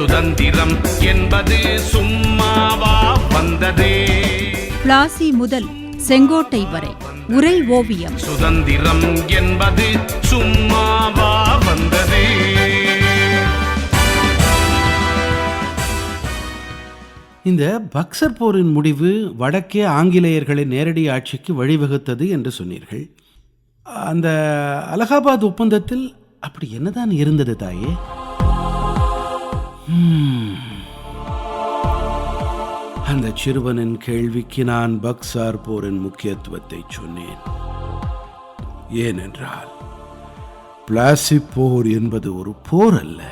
சுதந்திரம் என்பது சும்மாவா வந்ததே? பிளாசி முதல் செங்கோட்டை வரை உரை ஓவியம். சுதந்திரம் என்பது சும்மாவா வந்ததே? இந்த பக்சர் போரின் முடிவு வடக்கே ஆங்கிலேயர்களின் நேரடி ஆட்சிக்கு வழிவகுத்தது என்று சொன்னீர்கள். அந்த அலகாபாத் ஒப்பந்தத்தில் அப்படி என்னதான் இருந்தது தாயே. அந்த சிறுவனின் கேள்விக்கு நான் பக்சார் போரின் முக்கியத்துவத்தை சொன்னேன். ஏனென்றால் பிளாசி போர் என்பது ஒரு போர் அல்ல.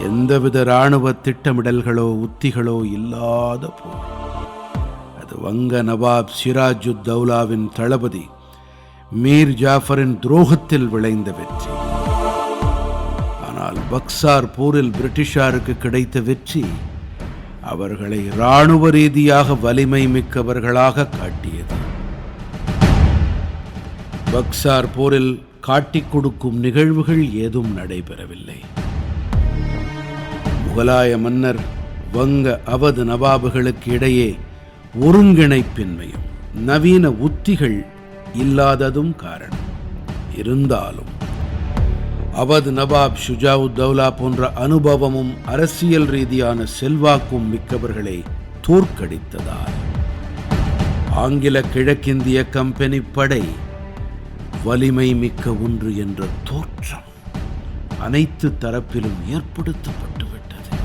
எந்தவித இராணுவ திட்டமிடல்களோ உத்திகளோ இல்லாத போர். அது வங்க நவாப் சிராஜுத் தௌலாவின் தளபதி மீர் ஜாஃபரின் துரோகத்தில் விளைந்த வெற்றி. பக்சார் போரில் பிரிட்டிஷாருக்கு கிடைத்த வெற்றி அவர்களை இராணுவ ரீதியாக வலிமை மிக்கவர்களாக காட்டியது. பக்சார் போரில் காட்டிக் கொடுக்கும் நிகழ்வுகள் ஏதும் நடைபெறவில்லை. முகலாய மன்னர் வங்க அவது நவாபுகளுக்கு இடையே ஒருங்கிணைப்பின்மையும் நவீன உத்திகள் இல்லாததும் காரணம். இருந்தாலும் அவத் நவாப் ஷுஜாவுத் தௌலா போன்ற அனுபவமும் அரசியல் ரீதியான செல்வாக்கும் மிக்கவர்களை தோற்கடித்ததால். ஆங்கில கிழக்கிந்திய கம்பெனி படை வலிமை மிக்க ஒன்று என்ற தோற்றம் அனைத்து தரப்பிலும் ஏற்படுத்தப்பட்டுவிட்டது.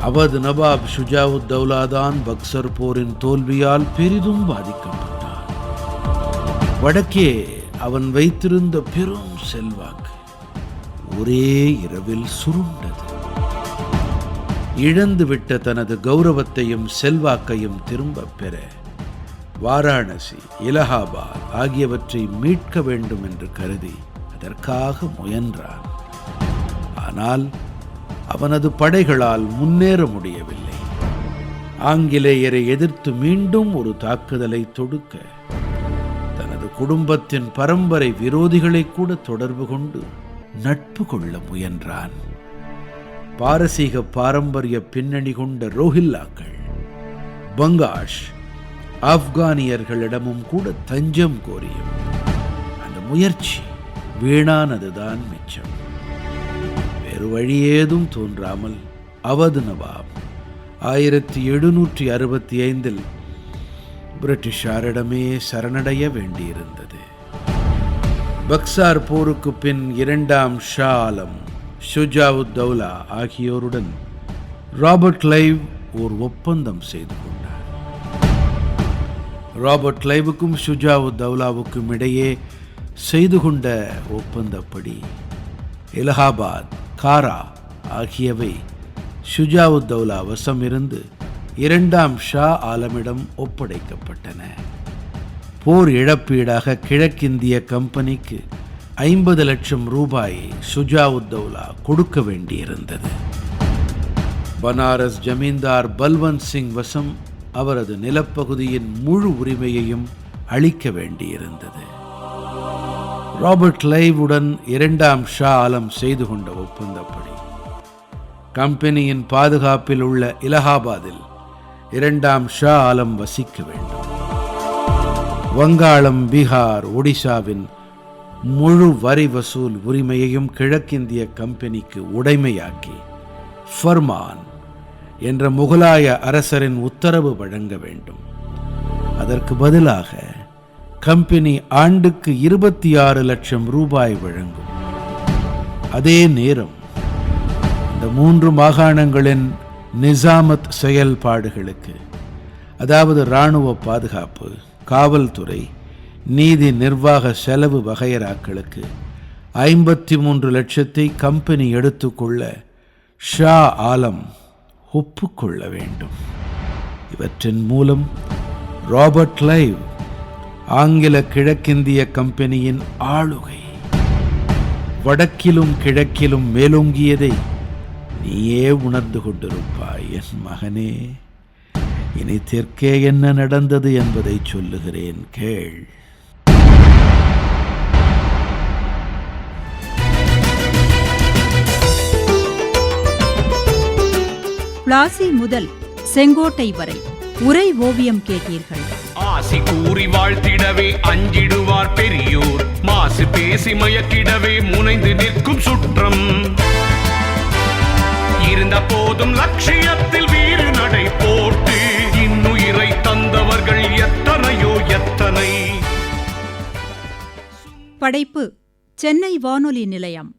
அவத் நவாப் ஷுஜாவுத் தௌலாதான் பக்சர் போரின் தோல்வியால் பெரிதும் பாதிக்கப்பட்டார். வடக்கே அவன் வைத்திருந்த பெரும் செல்வாக்கு ஒரே இரவில் சுருண்டது. இழந்துவிட்ட தனது கௌரவத்தையும் செல்வாக்கையும் திரும்பப் பெற வாராணசி இலகாபாத் ஆகியவற்றை மீட்க வேண்டும் என்று கருதி அதற்காக முயன்றான். ஆனால் அவனது படைகளால் முன்னேற முடியவில்லை. ஆங்கிலேயரை எதிர்த்து மீண்டும் ஒரு தாக்குதலை தொடுக்க குடும்பத்தின் பரம்பரை விரோதிகளை கூட தொடர்பு கொண்டு நட்பு கொள்ள முயன்றான். பாரசீக பாரம்பரிய பின்னணி கொண்ட ரோஹில்லாக்கள் பங்காஷ் ஆப்கானியர்களிடமும் கூட தஞ்சம் கோரியும். அந்த முயற்சி வீணானதுதான் மிச்சம். வேறு வழியேதும் தோன்றாமல் அவது நவாப் ஆயிரத்தி எழுநூற்றி அறுபத்தி ஐந்தில் பிரிட்டிஷாரிடமே சரணடைய வேண்டியிருந்தது. பக்சார் போருக்கு பின் இரண்டாம் ஷா ஆலம் ஷுஜாவுத் தௌலா ஆகியோருடன் ராபர்ட் கிளைவ் ஓர் ஒப்பந்தம் செய்து கொண்டார். ராபர்ட் கிளைவுக்கும் ஷுஜாவுத் தௌலாவுக்கும் இடையே செய்து கொண்ட ஒப்பந்தப்படி இலகாபாத் காரா ஆகியவை ஷுஜாவுத் தௌலா வசம் இருந்து இரண்டாம் ஷா ஆலமிடம் ஒப்படைக்கப்பட்டன. போர் இழப்பீடாக கிழக்கிந்திய கம்பெனிக்கு ஐம்பது லட்சம் ரூபாயை சுஜாவுத்தௌலா கொடுக்க வேண்டியிருந்தது. பனாரஸ் ஜமீன்தார் பல்வந்த் சிங் வசம் அவரது நிலப்பகுதியின் முழு உரிமையையும் அளிக்க வேண்டியிருந்தது. ராபர்ட் லைவுடன் இரண்டாம் ஷா ஆலம் செய்து கொண்ட ஒப்பந்தப்படி. கம்பெனியின் பாதுகாப்பில் உள்ள இலகாபாத்தில் இரண்டாம் ஷா ஆலம் வசிக்க வேண்டும். வங்காளம் பீகார் ஒடிசாவின் முழு வரி வசூல் உரிமையையும் கிழக்கிந்திய கம்பெனிக்கு உடைமையாக்கி ஃபர்மான் என்ற முகலாய அரசரின் உத்தரவு வழங்க வேண்டும். அதற்கு பதிலாக கம்பெனி ஆண்டுக்கு இருபத்தி ஆறு லட்சம் ரூபாய் வழங்கும். அதே நேரம் இந்த மூன்று மாகாணங்களின் நிசாமத் செயல்பாடுகளுக்கு. அதாவது இராணுவ பாதுகாப்பு காவல்துறை நீதி நிர்வாக செலவு வகையறாக்களுக்கு ஐம்பத்தி மூன்று லட்சத்தை கம்பெனி எடுத்துக்கொள்ள ஷா ஆலம் ஒப்புக்கொள்ள வேண்டும். இவற்றின் மூலம் ராபர்ட் லைவ் ஆங்கில கிழக்கிந்திய கம்பெனியின் ஆளுகை. வடக்கிலும் கிழக்கிலும் மேலோங்கியதை நீயே உணர்ந்து கொண்டிருப்பாய். என் மகனே இனி தெற்கே என்ன நடந்தது என்பதை சொல்லுகிறேன். கேள். பிளாசி முதல் செங்கோட்டை வரை உரை ஓவியம் கேட்டீர்கள். ஆசி கூறி வாழ்த்திடவே அஞ்சிடுவார் பெரியோர். மாசு பேசி மயக்கிடவே முனைந்து நிற்கும் சுற்றம். போதும். லட்சியத்தில் வீறு நடை போட்டு இன்னுயிரை தந்தவர்கள் எத்தனையோ எத்தனை. படைப்பு சென்னை வானொலி நிலையம்.